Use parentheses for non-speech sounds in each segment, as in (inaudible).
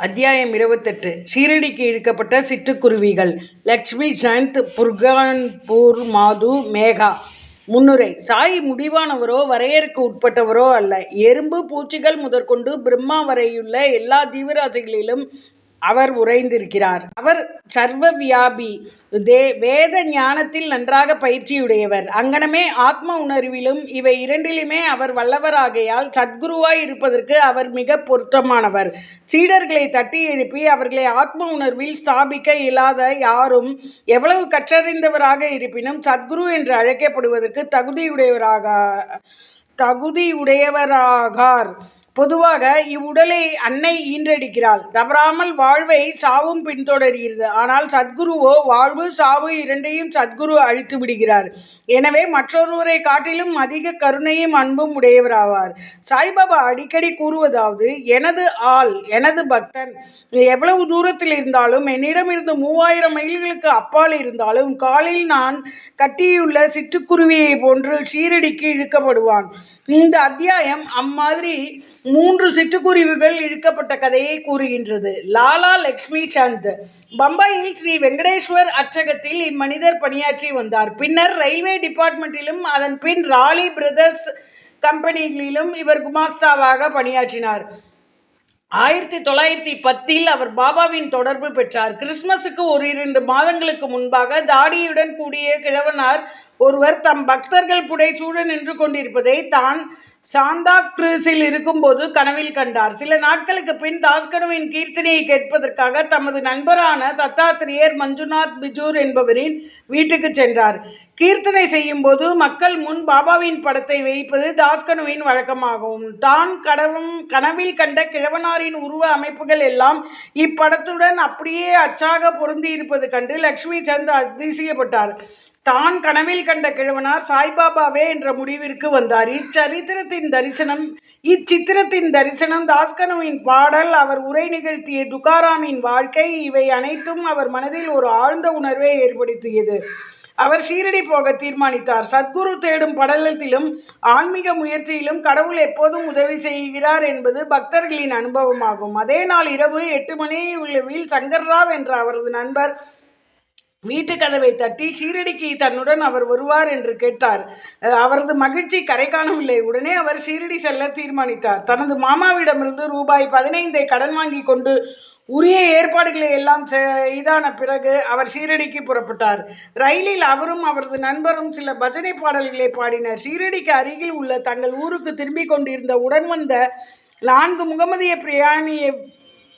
அத்தியாயம் இருபத்தெட்டு. ஷீரடிக்கு இழுக்கப்பட்ட சிட்டுக்குருவிகள். லக்ஷ்மி சந்த் புர்கான்பூர் மாது மேகா. முன்னுரை. சாய் முடிவானவரோ வரையறுக்கு உட்பட்டவரோ அல்ல. எறும்பு பூச்சிகள் முதற்கொண்டு பிரம்மா வரையுள்ள எல்லா ஜீவராசிகளிலும் அவர் உறைந்திருக்கிறார். அவர் சர்வ வியாபி தே வேத ஞானத்தில் நன்றாக பயிற்சியுடையவர். அங்கனமே ஆத்ம உணர்விலும் இவை இரண்டிலுமே அவர் வல்லவராகையால் சத்குருவாய் இருப்பதற்கு அவர் மிக பொருத்தமானவர். சீடர்களை தட்டி எழுப்பி அவர்களை ஆத்ம உணர்வில் ஸ்தாபிக்க இயலாத யாரும் எவ்வளவு கற்றறிந்தவராக இருப்பினும் சத்குரு என்று அழைக்கப்படுவதற்கு தகுதியுடையவராக தகுதியுடையவராகார். பொதுவாக இவ்வுடலை அன்னை ஈன்றடிக்கிறாள். தவறாமல் வாழ்வை சாவும் பின்தொடர்கிறது. ஆனால் சத்குருவோ வாழ்வு சாவு இரண்டையும் சத்குரு அழித்து விடுகிறார் எனவே மற்றொருவரை காட்டிலும் அதிக கருணையும் அன்பும் உடையவராவார். சாய்பாபா அடிக்கடி கூறுவதாவது எனது ஆள் எனது பக்தன் எவ்வளவு தூரத்தில் இருந்தாலும் என்னிடமிருந்து மூவாயிரம் மைல்களுக்கு அப்பால் இருந்தாலும் காலில் நான் கட்டியுள்ள சிட்டுக்குருவியை போன்று ஷீரடிக்கு இழுக்கப்படுவான். இந்த அத்தியாயம் அம்மாதிரி மூன்று சிட்டுக்குருவிகள் இழுக்கப்பட்ட கதையை கூறுகின்றது. லாலா லக்ஷ்மி சந்த். பம்பாயில் ஸ்ரீ வெங்கடேஸ்வர் அச்சகத்தில் இம்மனிதர் பணியாற்றி வந்தார். பின்னர் ரயில்வே டிபார்ட்மெண்ட்டிலும் அதன் பின் ராலி பிரதர்ஸ் கம்பெனிகளிலும் இவர் குமாஸ்தாவாக பணியாற்றினார். ஆயிரத்தி தொள்ளாயிரத்தி பத்தில் அவர் பாபாவின் தொடர்பு பெற்றார். கிறிஸ்மஸுக்கு ஒரு இரண்டு மாதங்களுக்கு முன்பாக தாடியுடன் கூடிய கிழவனார் ஒருவர் தம் பக்தர்கள் புடைசூழ நின்று கொண்டிருப்பதை தான் சாந்தா கிரூஸில் இருக்கும்போது கனவில் கண்டார். சில நாட்களுக்கு பின் தாஸ்கனுவின் கீர்த்தனையை கேட்பதற்காக தமது நண்பரான தத்தாத்திரியர் மஞ்சுநாத் பிஜூர் என்பவரின் வீட்டுக்கு சென்றார். கீர்த்தனை செய்யும் போது மக்கள் முன் பாபாவின் படத்தை வைப்பது தாஸ்கனுவின் வழக்கமாகும். தான் கடவும் கனவில் கண்ட கிழவனாரின் உருவ அமைப்புகள் எல்லாம் இப்படத்துடன் அப்படியே அச்சாக பொருந்தி இருப்பது கண்டு லக்ஷ்மி சந்த் அதிசயப்பட்டார். தான் கனவில் கண்ட கிழவனார் சாய்பாபாவே என்ற முடிவிற்கு வந்தார். இச்சரித்திரத்தின் தரிசனம் இச்சித்திரத்தின் தரிசனம் தாஸ்கனுவின் பாடல் அவர் உரை நிகழ்த்திய துகாராமின் வாழ்க்கை இவை அனைத்தும் அவர் மனதில் ஒரு ஆழ்ந்த உணர்வை ஏற்படுத்தியது. அவர் ஷீரடி போக தீர்மானித்தார். சத்குரு தேடும் படலத்திலும் ஆன்மீக முயற்சியிலும் கடவுள் எப்போதும் உதவி செய்கிறார் என்பது பக்தர்களின் அனுபவமாகும். அதே நாள் இரவு எட்டு மணி உள்ளவில் சங்கர்ராவ் என்ற அவரது நண்பர் வீட்டு கதவை தட்டி ஷீரடிக்கு தன்னுடன் அவர் வருவார் என்று கேட்டார். அவரது மகிழ்ச்சி கரை காணவில்லை உடனே அவர் ஷீரடி செல்ல தீர்மானித்தார். தனது மாமாவிடமிருந்து ரூபாய் பதினைந்தை கடன் வாங்கி கொண்டு உரிய ஏற்பாடுகளை எல்லாம் செய்தான பிறகு அவர் ஷீரடிக்கு புறப்பட்டார். ரயிலில் அவரும் அவரது நண்பரும் சில பஜனை பாடல்களை பாடினர். ஷீரடிக்கு அருகில் உள்ள தங்கள் ஊருக்கு திரும்பிக் கொண்டிருந்த உடன் வந்த நான்கு முகமதிய பிரயாணியை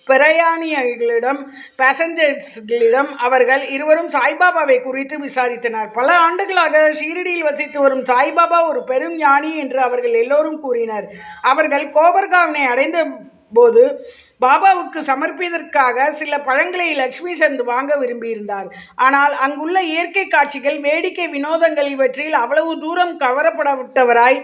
பிரயாணிகளிடம் பேசஞ்சர்ஸ்களிடம் அவர்கள் இருவரும் சாய்பாபாவை குறித்து விசாரித்தனர். பல ஆண்டுகளாக ஷீரடியில் வசித்து வரும் சாய்பாபா ஒரு பெரும் ஞானி என்று அவர்கள் எல்லோரும் கூறினர். அவர்கள் கோபர்காவினை அடைந்த போது பாபாவுக்கு சமர்ப்பிப்பதற்காக சில பழங்களை லக்ஷ்மி சந்த் வாங்க விரும்பியிருந்தார். ஆனால் அங்குள்ள இயற்கை காட்சிகள் வேடிக்கை வினோதங்கள் இவற்றில் அவ்வளவு தூரம் கவரப்படவிட்டவராய்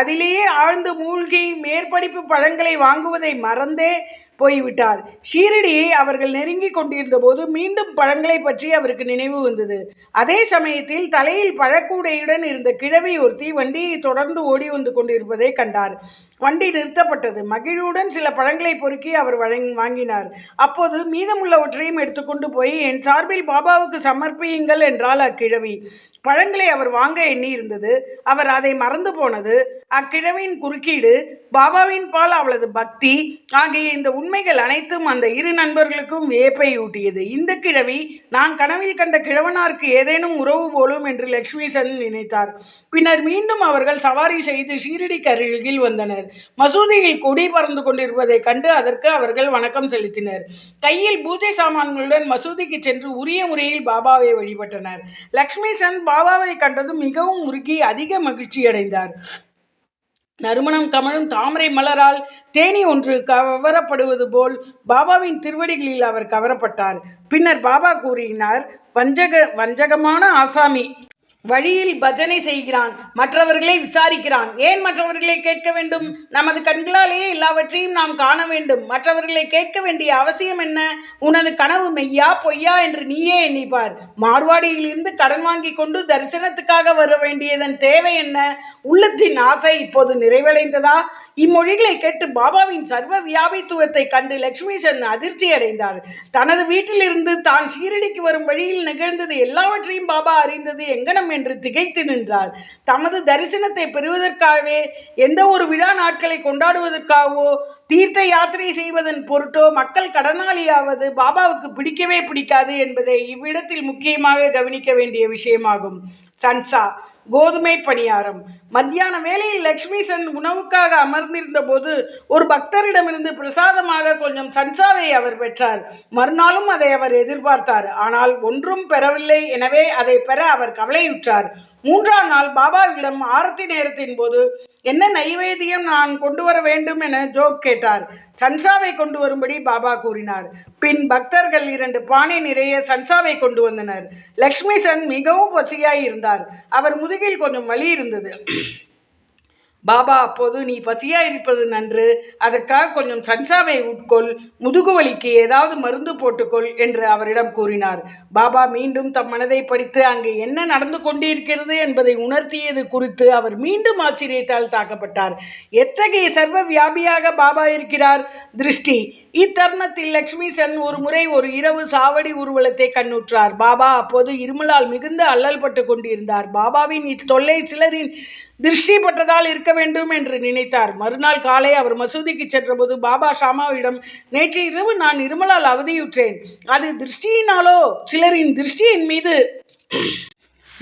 அதிலேயே ஆழ்ந்து மூழ்கி மேற்படிப்பு பழங்களை வாங்குவதை மறந்தே போய்விட்டார். ஷீரடியை அவர்கள் நெருங்கி கொண்டிருந்த போது மீண்டும் பழங்களை பற்றி அவருக்கு நினைவு வந்தது. அதே சமயத்தில் தலையில் பழக்கூடையுடன் இருந்த கிழவி ஒருத்தி வண்டியை தொடர்ந்து ஓடி வந்து கொண்டிருப்பதை கண்டார். வண்டி நிறுத்தப்பட்டது. மகிழ்வுடன் சில பழங்களை பொறுக்கி அவர் வழங் வாங்கினார். அப்போது மீதமுள்ளவற்றையும் எடுத்துக்கொண்டு போய் என் சார்பில் பாபாவுக்கு சமர்ப்பியுங்கள் என்றால் அக்கிழவி. பழங்களை அவர் வாங்க எண்ணி இருந்தது அவர் அதை மறந்து போனது. அக்கிழவின் குறுக்கீடு பாபாவின் பால் அவளது பக்தி ஆகிய இந்த உண்மைகள் அனைத்தும் அந்த இரு நண்பர்களுக்கும் வியப்பை ஊட்டியது. இந்த கிழவி நான் கனவில் கண்ட கிழவனாருக்கு ஏதேனும் உறவு போலும் என்று லக்ஷ்மி சந்த் நினைத்தார். பின்னர் மீண்டும் அவர்கள் சவாரி செய்து ஷீரடிக்கு அருகில் வந்தனர். மசூதியில் கொடி பறந்து கொண்டிருப்பதை கண்டு அதற்கு அவர்கள் வணக்கம் செலுத்தினர். கையில் பூஜை சாமான்களுடன் மசூதிக்கு சென்று உரிய முறையில் பாபாவை வழிபட்டனர். லக்ஷ்மி சந்த் பாபாவை கண்டதும் மிகவும் உருகி அதிக மகிழ்ச்சி அடைந்தார் நறுமணம் கமழும் தாமரை மலரால் தேனி ஒன்று கவரப்படுவது போல் பாபாவின் திருவடிகளில் அவர் கவரப்பட்டார். பின்னர் பாபா கூறினார் வஞ்சக வஞ்சகமான ஆசாமி வழியில் பஜனை செய்கிறான் மற்றவர்களை விசாரிக்கிறான். ஏன் மற்றவர்களை கேட்க வேண்டும்? நமது கண்களாலேயே எல்லாவற்றையும் நாம் காண வேண்டும். மற்றவர்களை கேட்க வேண்டிய அவசியம் என்ன? உனது கனவு மெய்யா பொய்யா என்று நீயே எண்ணிப்பார். மார்வாடியிலிருந்து கடன் வாங்கி கொண்டு தரிசனத்துக்காக வர வேண்டியதன் தேவை என்ன? உள்ளத்தின் ஆசை இப்போது நிறைவடைந்ததா? இம்மொழிகளை கேட்டு பாபாவின் சர்வ வியாபித்துவத்தை கண்டு லக்ஷ்மிசன் அதிர்ச்சி அடைந்தார். தனது வீட்டிலிருந்து தான் ஷீரடிக்கு வரும் வழியில் நிகழ்ந்தது எல்லாவற்றையும் பாபா அறிந்தது எங்கனம் என்று திகைத்து நின்றார். தமது தரிசனத்தை பெறுவதற்காகவே எந்த ஒரு விழா நாட்களை கொண்டாடுவதற்காகவோ தீர்த்த யாத்திரை செய்வதன் பொருட்டோ மக்கள் கடனாளியாவது பாபாவுக்கு பிடிக்கவே பிடிக்காது என்பதை இவ்விடத்தில் முக்கியமாக கவனிக்க வேண்டிய விஷயமாகும். சன்சா கோதுமை பணியாரம். மத்தியான வேளையில் லக்ஷ்மி சென் உணவுக்காக அமர்ந்திருந்த போது ஒரு பக்தரிடமிருந்து பிரசாதமாக கொஞ்சம் சன்சாவை அவர் பெற்றார். மறுநாளும் அதை அவர் எதிர்பார்த்தார். ஆனால் ஒன்றும் பெறவில்லை. எனவே அதை பெற அவர் கவலையுற்றார். மூன்றாம் நாள் பாபாவிடம் ஆரத்தி நேரத்தின் போது என்ன நைவேத்தியம் நான் கொண்டு வர வேண்டும் என ஜோக் கேட்டார். சன்சாவை கொண்டு வரும்படி பாபா கூறினார். பின் பக்தர்கள் இரண்டு பானை நிறைய சன்சாவை கொண்டு வந்தனர். லக்ஷ்மி சன் மிகவும் பசியாய் இருந்தார். அவர் முதுகில் கொஞ்சம் வலி இருந்தது. பாபா அப்போது நீ பசியாக இருப்பது நன்று. அதற்காக கொஞ்சம் சன்சாவை உட்கொள். முதுகு வலிக்கு ஏதாவது மருந்து போட்டுக்கொள் என்று அவரிடம் கூறினார். பாபா மீண்டும் தம் மனதை படித்து அங்கு என்ன நடந்து கொண்டிருக்கிறது என்பதை உணர்த்தியது குறித்து அவர் மீண்டும் ஆச்சரியத்தால் தாக்கப்பட்டார். எத்தகைய சர்வ வியாபியாக பாபா இருக்கிறார்? திருஷ்டி இத்தருணத்தில் லக்ஷ்மி சென் ஒரு முறை ஒரு இரவு சாவடி ஊர்வலத்தை கண்ணுற்றார். பாபா அப்போது இருமலால் மிகுந்த அல்லல் பட்டு கொண்டிருந்தார். பாபாவின் இத்தொல்லை சிலரின் திருஷ்டி பட்டதால் இருக்க வேண்டும் என்று நினைத்தார். மறுநாள் காலை அவர் மசூதிக்கு சென்றபோது பாபா ஷாமாவிடம் நேற்று இரவு நான் இருமலால் அவதியுற்றேன். அது திருஷ்டியினாலோ சிலரின் திருஷ்டியின் மீது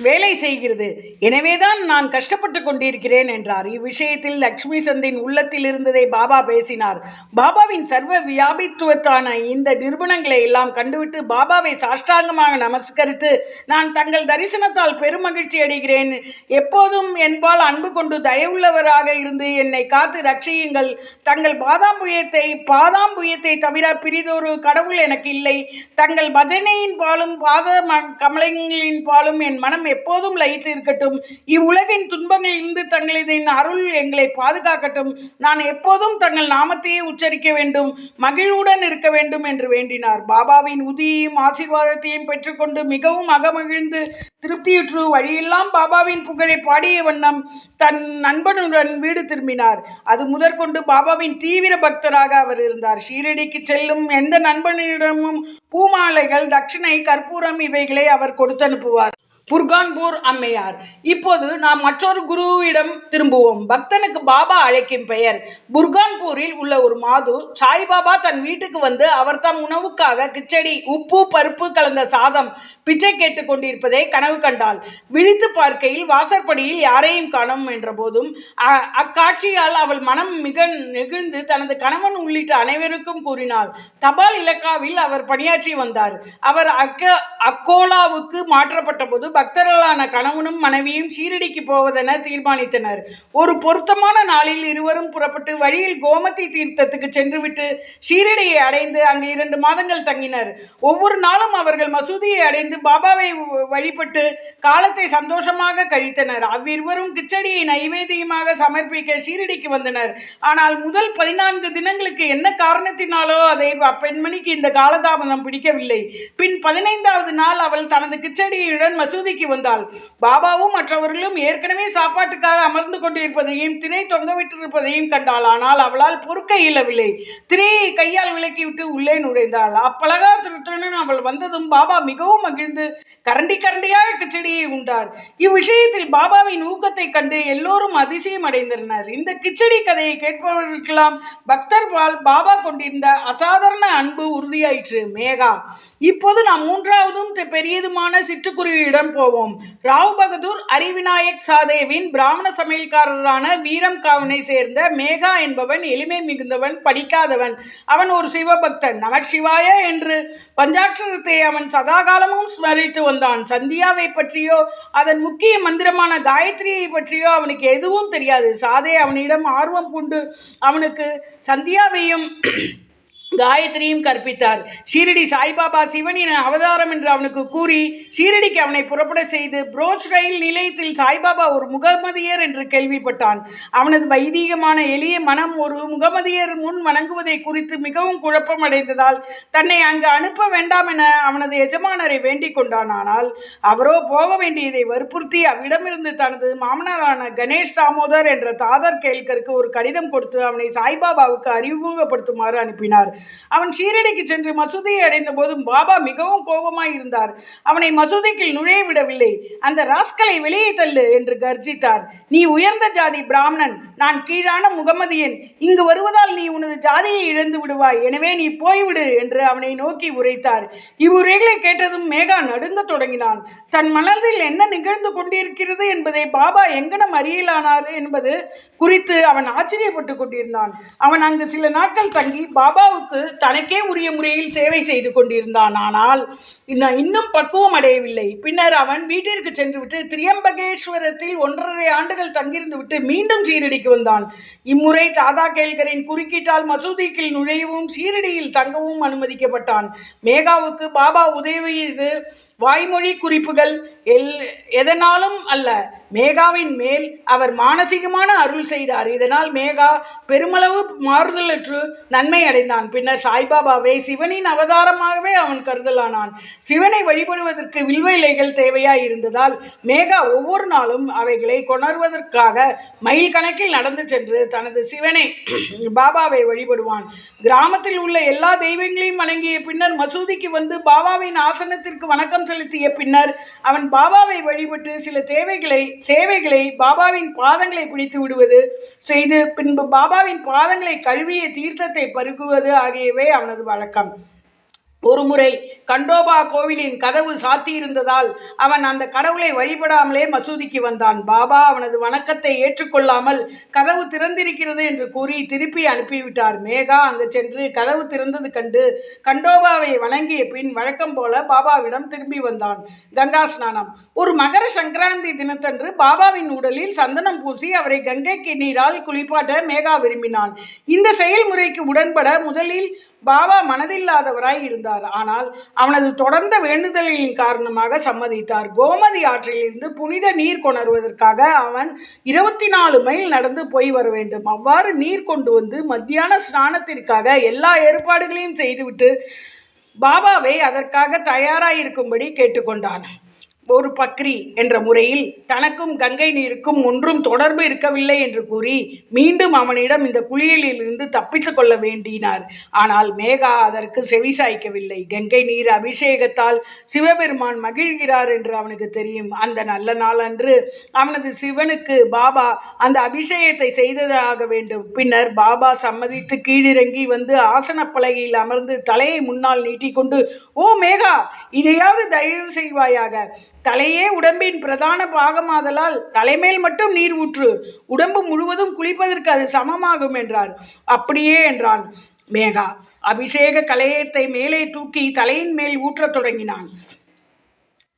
வேலை செய்கிறது. எனவேதான் நான் கஷ்டப்பட்டு கொண்டிருக்கிறேன் என்றார். இவ்விஷயத்தில் லக்ஷ்மி சந்தின் உள்ளத்தில் இருந்ததை பாபா பேசினார். பாபாவின் சர்வ வியாபித்துவத்தான இந்த நிறுவனங்களை எல்லாம் கண்டுவிட்டு பாபாவை சாஷ்டாங்கமாக நமஸ்கரித்து நான் தங்கள் தரிசனத்தால் பெருமகிழ்ச்சி அடைகிறேன். எப்போதும் என்பால் அன்பு கொண்டு தயவுள்ளவராக இருந்து என்னை காத்து ரட்சியுங்கள். தங்கள் பாதாம்புயத்தை பாதாம்புயத்தை தவிர பிரிதொரு கடவுள் எனக்கு இல்லை. தங்கள் பஜனையின் பாலும் பாத கமலங்களின் பாலும் என் மனம் எப்போதும் லயித்து இருக்கட்டும். இவ்வுலகின் துன்பங்களிலிருந்து தங்களின் அருள் எங்களை பாதுகாக்கட்டும். நான் எப்போதும் தங்கள் நாமத்தையே உச்சரிக்க வேண்டும். மகிழ்வுடன் இருக்க வேண்டும் என்று வேண்டினார். பாபாவின் உதியையும் ஆசீர்வாதத்தையும் பெற்றுக்கொண்டு மிகவும் அகமகிழ்ந்து திருப்தியுற்று வழியெல்லாம் பாபாவின் புகழை பாடிய வண்ணம் தன் நண்பனுடன் வீடு திரும்பினார். அது முதற்கொண்டு பாபாவின் தீவிர பக்தராக அவர் இருந்தார். ஷீரடிக்கு செல்லும் எந்த நண்பனிடமும் பூமாலைகள் தட்சிணை கற்பூரம் இவைகளை அவர் கொடுத்து அனுப்புவார் புர்கான்பூர் அம்மையார். இப்போது நாம் மற்றொரு குருவிடம் திரும்புவோம். பக்தனுக்கு பாபா அழைக்கும் பெயர். புர்கான்பூரில் உள்ள ஒரு மாது சாய்பாபா தன் வீட்டுக்கு வந்து அவர் தம் உணவுக்காக கிச்சடி உப்பு பருப்பு கலந்த சாதம் பிச்சை கேட்டு கொண்டிருப்பதை கனவு கண்டாள். விழித்து பார்க்கையில் வாசற்படியில் யாரையும் காணும் என்ற போதும் அக்காட்சியால் அவள் மனம் மிக நெகிழ்ந்து தனது கணவன் உள்ளிட்ட அனைவருக்கும் கூறினாள் தபால் இலக்காவில் அவர் பணியாற்றி வந்தார். அவர் அக்க அக்கோலாவுக்கு மாற்றப்பட்ட போது பக்தர்களான கணவனும் மனைவியும் ஷீரடிக்கு போவதென தீர்மானித்தனர். ஒரு பொருத்தமான நாளில் இருவரும் புறப்பட்டு வழியில் கோமதி தீர்த்தத்துக்கு சென்றுவிட்டு ஷீரடியை அடைந்து அங்கு இரண்டு மாதங்கள் தங்கினர். ஒவ்வொரு நாளும் அவர்கள் மசூதியை அடைந்து பாபாவை வழிபட்டு காலத்தை சந்தோஷமாக கழித்தனர். அவ்விருவரும் கிச்சடியை நைவேத்தியமாக சமர்ப்பிக்க ஷீரடிக்கு வந்தனர். ஆனால் முதல் பதினான்கு தினங்களுக்கு என்ன காரணத்தினாலோ அதை அப்பெண்மணிக்கு இந்த காலதாமதம் பிடிக்கவில்லை. பின் பதினைந்தாவது நாள் அவள் தனது கிச்சடியுடன் மசூதி வசதிக்கு வந்தாள். பாபாவும் மற்றவர்களும் ஏற்கனவே சாப்பாட்டுக்காக அமர்ந்து கொண்டிருப்பதையும் திரை தொங்கவிட்டிருப்பதையும் கண்டாள். ஆனால் அவளால் பொறுக்க இயலவில்லை. திரையை கையால் விலக்கிவிட்டு உள்ளே நுழைந்தாள். அப்பழகா அப்பலகாரத்துடன் அவள் வந்ததும் பாபா மிகவும் மகிழ்ந்து கரண்டி கரண்டியாக கிச்சடியை உண்டார். இவ்விஷயத்தில் பாபாவின் ஊக்கத்தை கண்டு எல்லோரும் அதிசயம் அடைந்தனர். இந்த கிச்சடி கதையை கேட்பவர்களுக்கெல்லாம் பக்தர் பால் பாபா கொண்டிருந்த அசாதாரண அன்பு உறுதியாயிற்று. மேகா இப்போது நாம் மூன்றாவதும் பெரியதுமான சிட்டுக்குருவியிடம் போவோம். ராவ் பகதூர் அரிவிநாயக் சாதேவின் பிராமண சமையல்காரரான வீரம் காவனை சேர்ந்த மேகா என்பவன் எளிமை மிகுந்தவன் படிக்காதவன். அவன் ஒரு சிவபக்தன். நம சிவாய என்று பஞ்சாட்சரத்தை அவன் சதாகாலமும் ஸ்மரித்து வந்தான். சந்தியாவை பற்றியோ அதன் முக்கிய மந்திரமான காயத்ரியை பற்றியோ அவனுக்கு எதுவும் தெரியாது. சாதே அவனிடம் ஆர்வம் பூண்டு அவனுக்கு சந்தியாவையும் காயத்ரியும் கற்பித்தார். ஷீரடி சாய்பாபா சிவனின் அவதாரம் என்று அவனுக்கு கூறி ஷீரடிக்கு அவனை புறப்பட செய்து புரோஸ் ரயில் நிலையத்தில் சாய்பாபா ஒரு முகமதியர் என்று கேள்விப்பட்டான். அவனது வைதீகமான எளிய மனம் ஒரு முகமதியர் முன் வணங்குவதை குறித்து மிகவும் குழப்பமடைந்ததால் தன்னை அங்கு அனுப்ப வேண்டாம் என அவனது எஜமானரை வேண்டிக் கொண்டான் ஆனால் அவரோ போக வேண்டியதை வற்புறுத்தி அவ்விடமிருந்து தனது மாமனாரான கணேஷ் தாமோதர் என்ற தாதர் கேள்கருக்கு ஒரு கடிதம் கொடுத்து அவனை சாய்பாபாவுக்கு அறிமுகப்படுத்துமாறு அனுப்பினார். அவன் ஷீரடிக்கு சென்று மசூதியை அடைந்த போதும் பாபா மிகவும் கோபமாய் இருந்தார். அவனை மசூதிக்குள் நுழைய விடவில்லை. அந்த ராஸ்களை வெளியே தள்ளு என்று கர்ஜித்தார். நீ உயர்ந்த ஜாதி பிராமணன். நான் கீழான முகமதியன். இங்கு வருவதால் நீ உனது ஜாதியை இழந்து விடுவாய். எனவே நீ போய்விடு என்று அவனை நோக்கி உரைத்தார். இவ்வுரைகளை கேட்டதும் மேகா நடுங்க தொடங்கினான். தன் மனதில் என்ன நிகழ்ந்து கொண்டிருக்கிறது என்பதை பாபா எங்கனம் அறியலானார்? என்பது குறித்து அவன் ஆச்சரியப்பட்டு கொண்டிருந்தான். அவன் அங்கு சில நாட்கள் தங்கி பாபாவுக்கு தனக்கே உரிய முறையில் சேவை செய்து கொண்டிருந்தான். ஆனால் இன்னும் இன்னும் பக்குவம் அடையவில்லை. பின்னர் அவன் வீட்டிற்கு சென்றுவிட்டு திரியம்பகேஸ்வரத்தில் ஒன்றரை ஆண்டுகள் தங்கியிருந்து விட்டு மீண்டும் சீரடிக்கு வந்தான். இம்முறை தாதா கேல்கரின் குறுக்கீட்டால் மசூதிக்குள் நுழையவும் சீரடியில் தங்கவும் அனுமதிக்கப்பட்டான். மேகாவுக்கு பாபா உதவியது வாய்மொழி குறிப்புகள் எல் எதனாலும் அல்ல. மேகாவின் மேல் அவர் மானசீகமான அருள் செய்தார். இதனால் மேகா பெருமளவு மாறுதலற்று நன்மை அடைந்தான். பின்னர் சாய்பாபாவை சிவனின் அவதாரமாகவே அவன் கருதலானான். சிவனை வழிபடுவதற்கு வில்வ இலைகள் தேவையாய் இருந்ததால் மேகா ஒவ்வொரு நாளும் அவைகளை கொணர்வதற்காக மைல் கணக்கில் நடந்து சென்று தனது சிவனை (clears throat) பாபாவை வழிபடுவான். கிராமத்தில் உள்ள எல்லா தெய்வங்களையும் வணங்கிய பின்னர் மசூதிக்கு வந்து பாபாவின் ஆசனத்திற்கு வணக்கம் செலுத்திய பின்னர் அவன் பாபாவை வழிபட்டு சில தேவைகளை சேவைகளை பாபாவின் பாதங்களை பிடித்து விடுவது செய்து பின்பு பாபாவின் பாதங்களை கழுவிய தீர்த்தத்தை பருகுவது ஆகியவை அவனது வழக்கம். ஒருமுறை கண்டோபா கோவிலின் கதவு சாத்தியிருந்ததால் அவன் அந்த கடவுளை வழிபடாமலே மசூதிக்கு வந்தான். பாபா அவனது வணக்கத்தை ஏற்றுக்கொள்ளாமல் கதவு திறந்திருக்கிறது என்று கூறி திருப்பி அனுப்பிவிட்டார். மேகா அங்கு சென்று கதவு திறந்தது கண்டு கண்டோபாவை வணங்கிய பின் வழக்கம் போல பாபாவிடம் திரும்பி வந்தான். கங்கா ஸ்நானம். ஒரு மகர சங்கராந்தி தினத்தன்று பாபாவின் உடலில் சந்தனம் பூசி அவரை கங்கைக்கு நீரால் குளிப்பாட்ட மேகா விரும்பினான். இந்த செயல்முறைக்கு உடன்பட முதலில் பாபா மனதில்லாதவராய் இருந்தார். ஆனால் அவனது தொடர்ந்த வேண்டுதலின் காரணமாக சம்மதித்தார். கோமதி ஆற்றிலிருந்து புனித நீர் கொணர்வதற்காக அவன் இருபத்தி நாலு மைல் நடந்து போய் வர வேண்டும். அவ்வாறு நீர் கொண்டு வந்து மத்தியான ஸ்நானத்திற்காக எல்லா ஏற்பாடுகளையும் செய்துவிட்டு பாபாவை அதற்காக தயாராயிருக்கும்படி கேட்டுக்கொண்டான். ஒரு பக்ரி என்ற முறையில் தனக்கும் கங்கை நீருக்கும் ஒன்றும் தொடர்பு இருக்கவில்லை என்று கூறி மீண்டும் அவனிடம் இந்த குளியலிலிருந்து தப்பித்துக் கொள்ள வேண்டினார். ஆனால் மேகா அதற்கு செவிசாய்க்கவில்லை கங்கை நீர் அபிஷேகத்தால் சிவபெருமான் மகிழ்கிறார் என்று அவனுக்கு தெரியும். அந்த நல்ல நாள் அன்று அவனது சிவனுக்கு பாபா அந்த அபிஷேகத்தை செய்ததாக வேண்டும். பின்னர் பாபா சம்மதித்து கீழிறங்கி வந்து ஆசன பலகையில் அமர்ந்து தலையை முன்னால் நீட்டிக்கொண்டு ஓ மேகா இதையாவது தயவு செய்வாயாக. தலையே உடம்பின் பிரதான பாகமாதலால் தலைமேல் மட்டும் நீர் ஊற்று உடம்பு முழுவதும் குளிப்பதற்கு அது சமமாகும் என்றார். அப்படியே என்றான் மேகா. அபிஷேக கலையத்தை மேலே தூக்கி தலையின் மேல் ஊற்றத் தொடங்கினான்.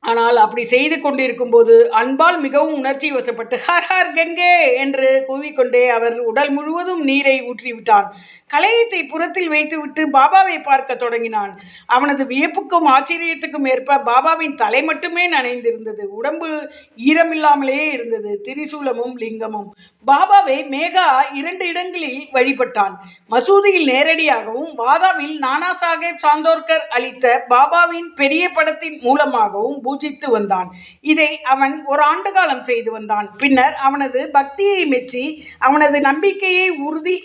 ஆனால் அப்படி செய்து கொண்டிருக்கும் போது அன்பால் மிகவும் உணர்ச்சி வசப்பட்டு ஹர் ஹர் கங்கே! என்று கூவிக்கொண்டே அவர் உடல் முழுவதும் நீரை ஊற்றிவிட்டான். கலையத்தை புறத்தில் வைத்துவிட்டு பாபாவை பார்க்க தொடங்கினான். அவனது வியப்புக்கும் ஆச்சரியத்துக்கும் ஏற்ப பாபாவின் தலை மட்டுமே நனைந்திருந்தது. உடம்பு ஈரமில்லாமலேயே இருந்தது. திரிசூலமும் லிங்கமும். பாபாவை மேகா இரண்டு இடங்களில் வழிபட்டான். மசூதியில் நேரடியாகவும் வாதாவில் நானா சாஹேப் சாந்தோர்கர் அளித்த பாபாவின் பெரிய படத்தின் மூலமாகவும் பூஜித்து வந்தான். இதை அவன் ஒரு ஆண்டு காலம் செய்து வந்தான். பின்னர் அவனது பக்தியை மெச்சி அவனது நம்பிக்கையை உறுதி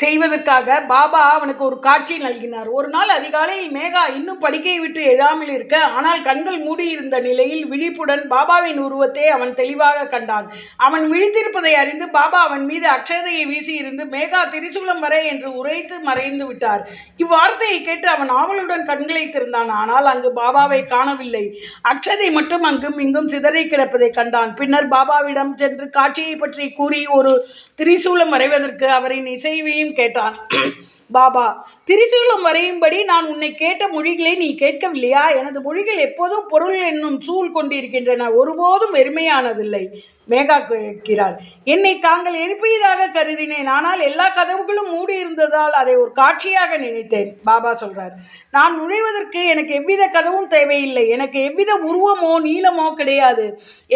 செய்வதற்காக பாபா அவனுக்கு ஒரு காட்சி நல்கினார். ஒரு நாள் அதிகாலையில் மேகா இன்னும் படுக்கையை விட்டு எழாமல் இருக்க ஆனால் கண்கள் மூடியிருந்த நிலையில் விழிப்புடன் பாபாவின் உருவத்தை அவன் தெளிவாக கண்டான். அவன் விழித்திருப்பதை அறிந்து பாபா அவன் மீது அக்ஷதையை வீசியிருந்து மேகா திரிசூலம் வரை என்று உரைத்து மறைந்து விட்டார். இவ்வார்த்தையை கேட்டு அவன் ஆவலுடன் கண்களை திறந்தான். ஆனால் அங்கு பாபாவை காணவில்லை. அக்ஷதை மட்டும் அங்கும் இங்கும் சிதறி கிடப்பதை கண்டான். பின்னர் பாபாவிடம் சென்று காட்சியை பற்றி கூறி ஒரு திரிசூலம் வரைவதற்கு அவரின் இசைவையும் கேட்டான். பாபா திரிசூலம் வரையும்படி நான் உன்னை கேட்ட மொழிகளை நீ கேட்கவில்லையா? எனது மொழிகள் எப்போதும் பொருள் என்னும் சூழ் கொண்டிருக்கின்றன. ஒருபோதும் வெறுமையானதில்லை மேகா கேட்கிறார் என்னை தாங்கள் எழுப்பியதாக கருதினேன். ஆனால் எல்லா கதவுகளும் மூடி இருந்ததால் அதை ஒரு காட்சியாக நினைத்தேன் பாபா சொல்றார். நான் நுழைவதற்கு எனக்கு எவ்வித கதவும் தேவையில்லை. எனக்கு எவ்வித உருவமோ நீளமோ கிடையாது.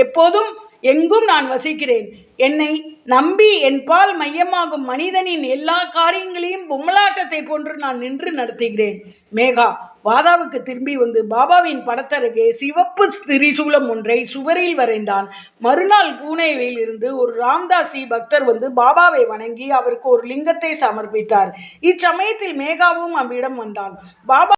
எப்போதும் எங்கும் நான் வசிக்கிறேன். என்னை நம்பி என் பால் மையமாகும் மனிதனின் எல்லா காரியங்களையும் பொம்மலாட்டத்தை போன்று நான் நின்று நடத்துகிறேன். மேகா வாதாவுக்கு திரும்பி வந்து பாபாவின் படத்தருகே சிவப்பு திரிசூலம் ஒன்றை சுவரில் வரைந்தான். மறுநாள் பூனேவில் இருந்து ஒரு ராம்தாசி பக்தர் வந்து பாபாவை வணங்கி அவருக்கு ஒரு லிங்கத்தை சமர்ப்பித்தார். இச்சமயத்தில் மேகாவும் அவ்விடம் வந்தான். பாபா